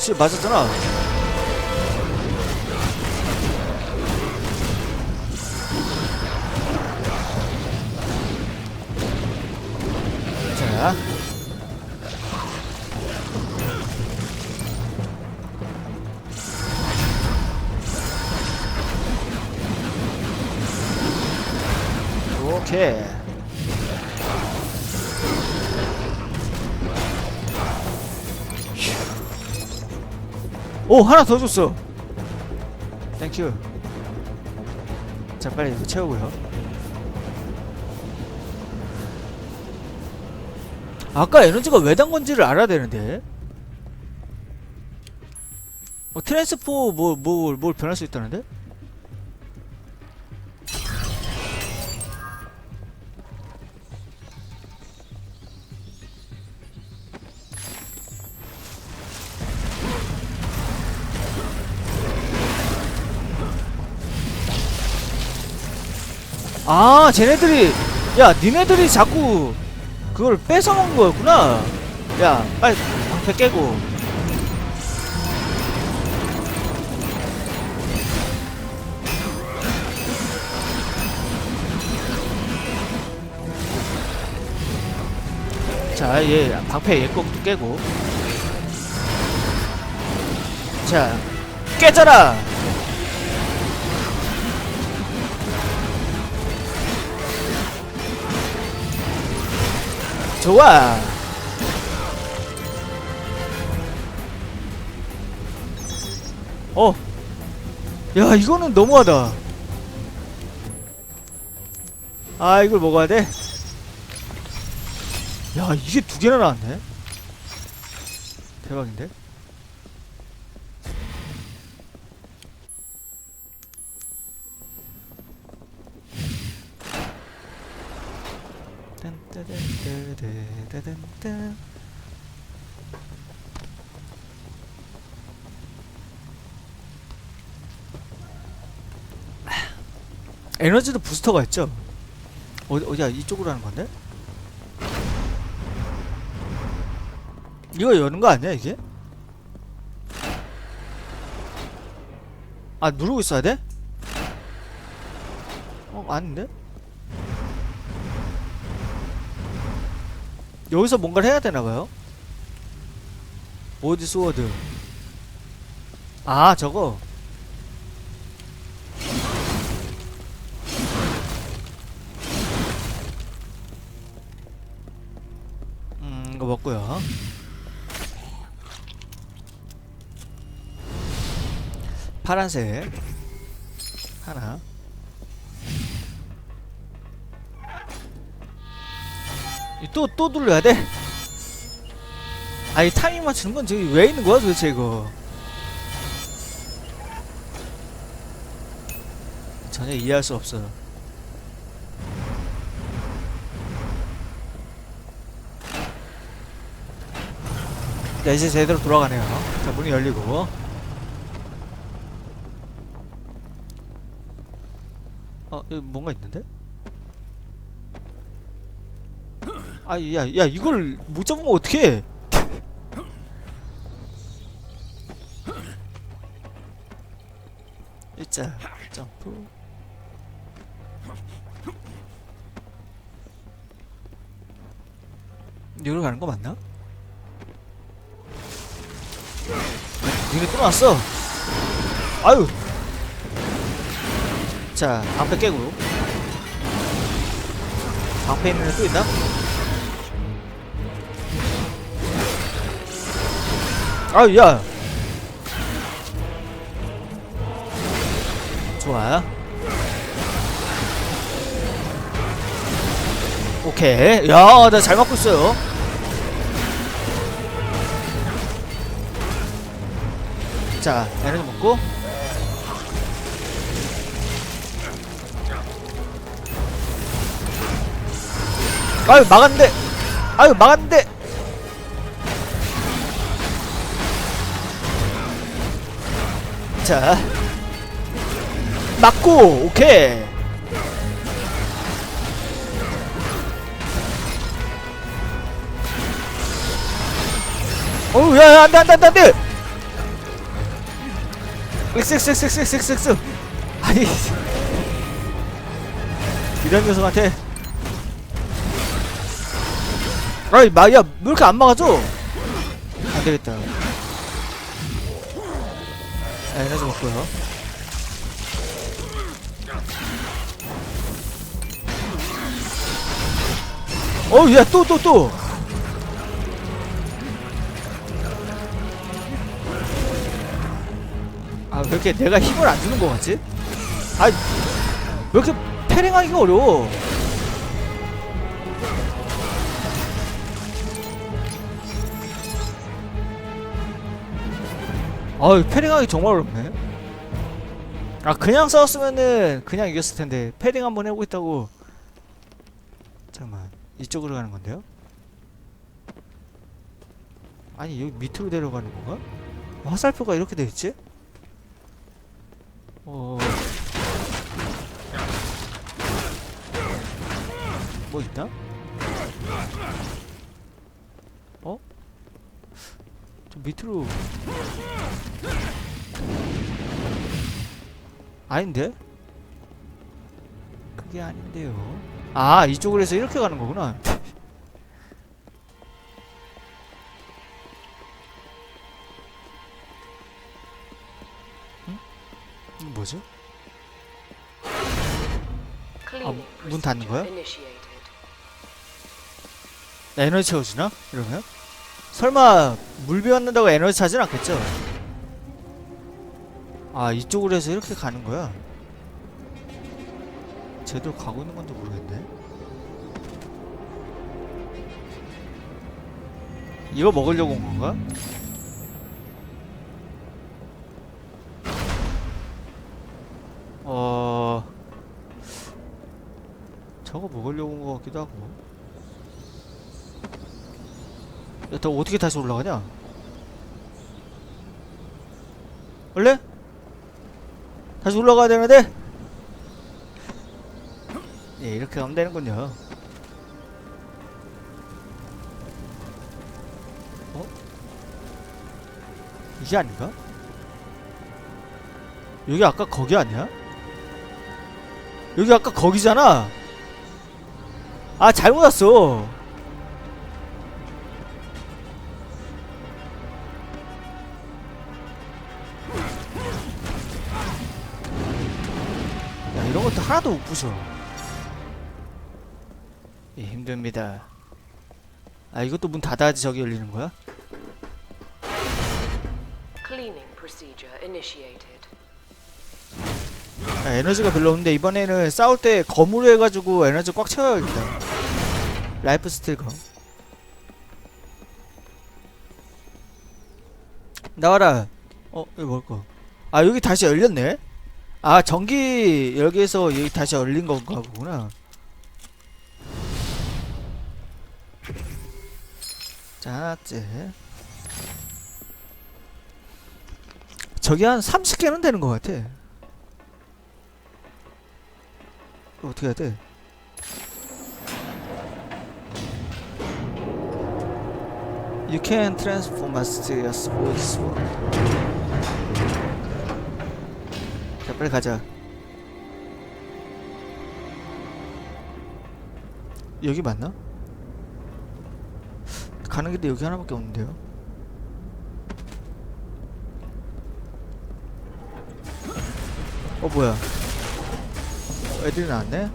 씨 맞았잖아. 자. 오케이. 오 하나 더 줬어. 땡큐. 자 빨리 이거 채우고요. 아까 에너지가 왜 단 건지를 알아야 되는데. 어, 트랜스포 뭐 뭐뭘 뭘 변할 수 있다는데? 아, 쟤네들이 야, 니네들이 자꾸 그걸 뺏어 먹은 거였구나. 야, 빨리 방패 깨고. 자, 얘 방패 얘 것도 깨고. 자, 깨져라. 좋아. 어. 야, 이거는 너무하다. 아, 이걸 먹어야 돼? 야, 이게 두 개나 나왔네? 대박인데? 딴따단따다다단따. 에너지도 부스터가 있죠? 어디, 어디야? 이쪽으로 하는 건데? 이거 여는 거 아니야, 이게? 아, 누르고 있어야 돼? 어, 아닌데? 여기서 뭔가를 해야 되나봐요? 보디 스워드. 아 저거. 음 이거 먹고요. 파란색. 하나 또, 또 눌러야 돼? 아니, 타이밍 맞추는 건 저기 왜 있는 거야, 도대체 이거? 전혀 이해할 수 없어. 자, 이제 제대로 돌아가네요. 자, 문이 열리고. 어, 여기 뭔가 있는데? 아, 야, 야, 이걸 못 잡으면 어떡해? 일자 점프. 여기로 가는 거 맞나? 또 나왔어. 아유. 자, 방패 깨고. 방패 있는 애 또 있나? 아유 야. 좋아 오케이. 야나 잘 맞고 있어요. 자 에너지 먹고. 아유 막았는데. 아유 막았는데 자. 맞고 오케이. 어우 야야 안돼 안돼 안돼 안돼. 쓱쓱쓱쓱쓱쓱쓱 아니. 이런 녀석한테. 아이 마야 왜 이렇게 안 막아줘? 안되겠다 에너지 먹고요 어우 야 또 또 또 아, 왜 이렇게 내가 힘을 안 주는 거 같지? 아, 왜 이렇게 패링하기가 어려워? 아, 패링하기 정말 어렵네. 아, 그냥 싸웠으면은 그냥 이겼을 텐데 패링 한번 해보고 있다고. 잠깐만, 이쪽으로 가는 건데요? 아니, 여기 밑으로 내려가는 건가? 화살표가 이렇게 돼 있지? 어. 뭐 있나? 어? 좀 밑으로 아닌데? 그게 아닌데요. 아 이쪽으로 해서 이렇게 가는 거구나. 응? 이거 뭐지? Cleaning 문 닫는 거야? 에너지 채워주나? 이러면? 설마 물 비웠는다고 에너지 차진 않겠죠? 아 이쪽으로 해서 이렇게 가는 거야? 제대로 가고 있는 건지 모르겠네 이거 먹으려고 온 건가? 어... 저거 먹으려고 온 것 같기도 하고 야, 너 어떻게 다시 올라가냐? 원래? 다시 올라가야 되는데? 예, 이렇게 하면 되는군요. 어? 이게 아닌가? 여기 아까 거기 아니야? 여기 아까 거기잖아! 아, 잘못 왔어! 이런 것도 하나도 못 부셔. 예, 힘듭니다. 아 이것도 문 닫아야지 저기 열리는 거야? 아, 에너지가 별로 없는데 이번에는 싸울 때 검으로 해가지고 에너지 꽉 채워야겠다. 라이프 스틸 검. 나와라. 어 이거 뭘까 아 여기 다시 열렸네 아 전기 여기에서 여기 다시 열린 건가 보구나 자 하나째 저기 한 30개는 되는 것 같아 어떻게 해야 돼? You can transform us. 자, 빨리 가자. 여기 맞나? 가는 길에 여기 하나밖에 없는데요. 어 뭐야? 어, 애들이 나왔네.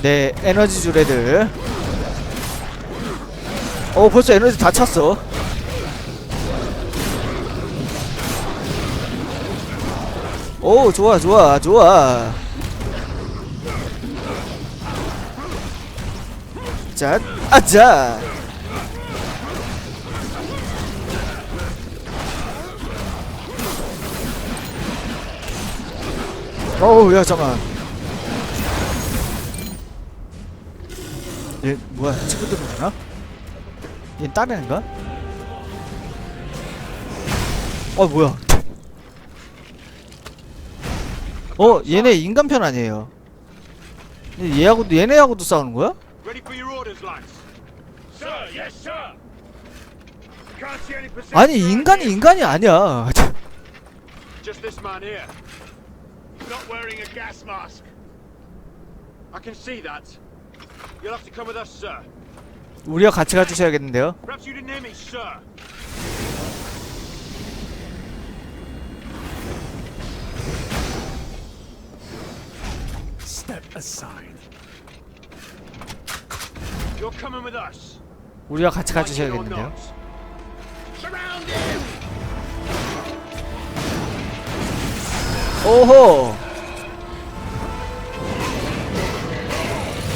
네 에너지 줄 애들. 어 벌써 에너지 다 찼어. 오 좋아 좋아 좋아. 자 아자. 어우 야 잠깐. 얘 뭐야 친구들이구나? 얘 애인가? 어 뭐야 어 얘네 인간편 아니에요 얘- 얘하고도 얘네하고도 싸우는 거야? 아니 인간이 인간이 아니야 Just just this man here. He's not wearing a gas mask. I can see that. You'll have to come with us, sir. 우리와 같이 가주셔야겠는데요. Perhaps you didn't hear me, sir. 우리와 같이 가주셔야겠는데요. 오호.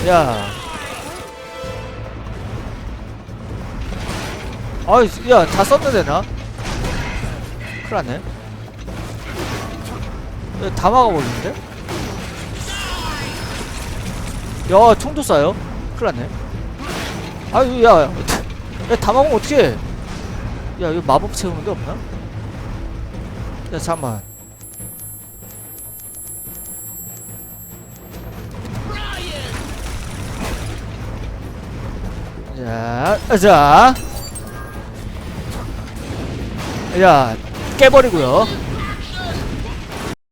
야. 아이, 야, 다 썼는데 나? 큰일 났네. 야, 다 막아버리는데? 야, 총도 쏴요? 큰일 났네. 아유, 야, 야, 다 막으면 어떡해. 야, 이거 마법 채우는 데 없나? 야, 잠깐만. 자, 자. 야, 깨버리고요.